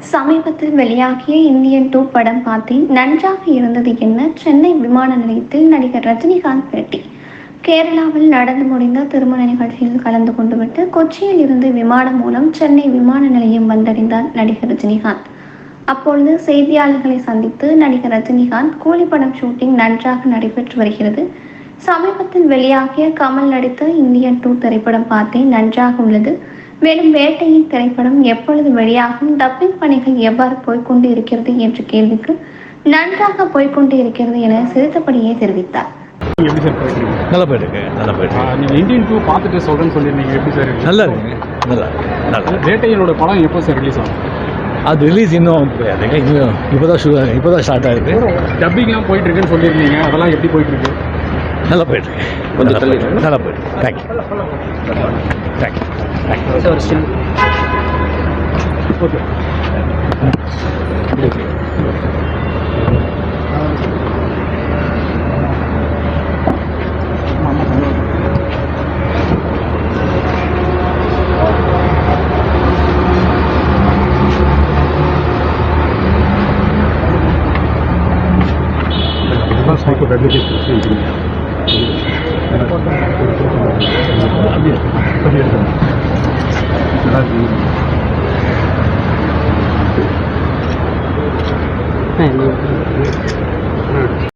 சமீபத்தில் வெளியாகிய Indian two படம் பார்த்தேன் நன்றாக இருந்தது என்ன சென்னை விமான நிலையத்தில் நடிகர் ரஜினிகாந்த் பேட்டி. கேரளாவில் நடந்து முடிந்த திருமண நிகழ்ச்சியில் கலந்து கொண்டுவிட்டு கொச்சியில் இருந்து விமானம் மூலம் சென்னை விமான நிலையம் வந்தடைந்தார் நடிகர் ரஜினிகாந்த். அப்பொழுது செய்தியாளர்களை சந்தித்து நடிகர் ரஜினிகாந்த் கூலி படம் ஷூட்டிங் நன்றாக நடைபெற்று வருகிறது. சமீபத்தில் வெளியாகிய கமல் நடித்த இந்தியன் டூ திரைப்படம் பார்த்தேன் நன்றாக உள்ளது. மேலும் வேட்டையின் திரைப்படம் எப்பொழுது வெளியாகும்? டப்பிங் பணிகள் எவ்வாறு போய்க்கொண்டு இருக்கிறது என்ற கேள்விக்கு நன்றாக போய்க்கொண்டு இருக்கிறது என சிரித்தபடியே தெரிவித்தார். எப்படி சார் போயிட்டு இருக்கு? நல்லா போயிட்டு இருக்கு நல்லா போயிட்டு ஆ, இருக்கு நீங்க இந்தியன் டூ பார்த்துட்டு சொல்றேன்னு சொல்லியிருந்தீங்க. எப்படி சார்? நல்லா இருக்குங்க நல்லா. வேட்டையனோட படம் எப்போ சார் ரிலீஸ் ஆகும்? அது ரிலீஸ் இன்னும் கிடையாதுங்க இன்னும் இப்போ தான் ஷூ இப்போ தான் ஸ்டார்ட் ஆகுது டப்பிங்லாம் போயிட்டு இருக்குன்னு சொல்லியிருந்தீங்க. அதெல்லாம் எப்படி போயிட்டு இருக்கு நல்லா போயிட்டு இருக்கு நல்லா போயிட்டு. நல்லா போயிட்டு இருக்கு thank you çalışın. Sayko belli getirse ilgili. Tabii. Tabii. 十二十一。哎，没。